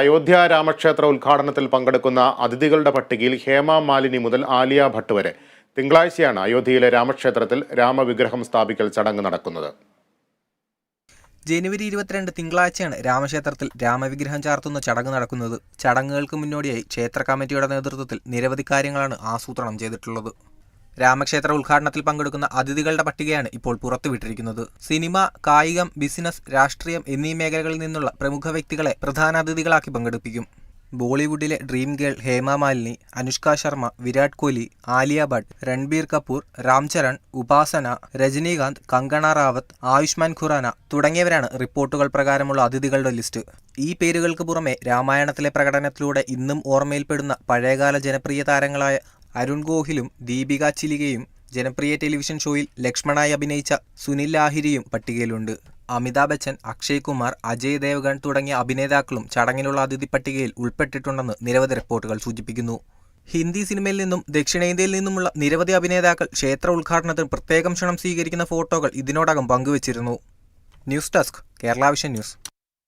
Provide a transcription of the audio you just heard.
അയോധ്യ രാമക്ഷേത്ര ഉദ്ഘാടനത്തിൽ പങ്കെടുക്കുന്ന അതിഥികളുടെ പട്ടികയിൽ ഹേമ മാലിനി മുതൽ ആലിയ ഭട്ട് വരെ. തിങ്കളാഴ്ചയാണ് അയോധ്യയിലെ രാമക്ഷേത്രത്തിൽ രാമവിഗ്രഹം സ്ഥാപിക്കൽ ചടങ്ങ് നടക്കുന്നത്. ജനുവരി ഇരുപത്തിരണ്ട് തിങ്കളാഴ്ചയാണ് രാമക്ഷേത്രത്തിൽ രാമവിഗ്രഹം ചാർത്തുന്ന ചടങ്ങ് നടക്കുന്നത്. ചടങ്ങുകൾക്ക് മുന്നോടിയായി ക്ഷേത്ര കമ്മിറ്റിയുടെ നേതൃത്വത്തിൽ നിരവധി കാര്യങ്ങളാണ് ആസൂത്രണം ചെയ്തിട്ടുള്ളത്. രാമക്ഷേത്ര ഉദ്ഘാടനത്തിൽ പങ്കെടുക്കുന്ന അതിഥികളുടെ പട്ടികയാണ് ഇപ്പോൾ പുറത്തുവിട്ടിരിക്കുന്നത്. സിനിമ കായികം ബിസിനസ് രാഷ്ട്രീയം എന്നീ മേഖലകളിൽ നിന്നുള്ള പ്രമുഖ വ്യക്തികളെ പ്രധാന അതിഥികളാക്കി പങ്കെടുപ്പിക്കും. ബോളിവുഡിലെ ഡ്രീം ഗേൾ ഹേമ മാലിനി അനുഷ്ക ശർമ്മ വിരാട് കോഹ്ലി ആലിയ ഭട്ട് രൺബീർ കപൂർ രാംചരൺ ഉപാസന രജനീകാന്ത് കങ്കണ റാവത്ത് ആയുഷ്മാൻ ഖുറാന തുടങ്ങിയവരാണ് റിപ്പോർട്ടുകൾ പ്രകാരമുള്ള അതിഥികളുടെ ലിസ്റ്റ്. ഈ പേരുകൾക്ക് പുറമെ രാമായണത്തിലെ പ്രകടനത്തിലൂടെ ഇന്നും ഓർമ്മയിൽപ്പെടുന്ന പഴയകാല ജനപ്രിയ താരങ്ങളായ അരുൺ ഗോഹിലും ദീപിക ചിലികയും ജനപ്രിയ ടെലിവിഷൻ ഷോയിൽ ലക്ഷ്മണായി അഭിനയിച്ച സുനിൽ ലാഹിരിയും പട്ടികയിലുണ്ട്. അമിതാഭ് ബച്ചൻ അക്ഷയ് കുമാർ അജയ് ദേവ്ഗൺ തുടങ്ങിയ അഭിനേതാക്കളും ചടങ്ങിലുള്ള അതിഥി പട്ടികയിൽ ഉൾപ്പെട്ടിട്ടുണ്ടെന്ന് നിരവധി റിപ്പോർട്ടുകൾ സൂചിപ്പിക്കുന്നു. ഹിന്ദി സിനിമയിൽ നിന്നും ദക്ഷിണേന്ത്യയിൽ നിന്നുമുള്ള നിരവധി അഭിനേതാക്കൾ ക്ഷേത്ര ഉദ്ഘാടനത്തിന് പ്രത്യേകം ക്ഷണം സ്വീകരിക്കുന്ന ഫോട്ടോകൾ ഇതിനോടകം പങ്കുവച്ചിരുന്നു. News desk Kerala Vision news.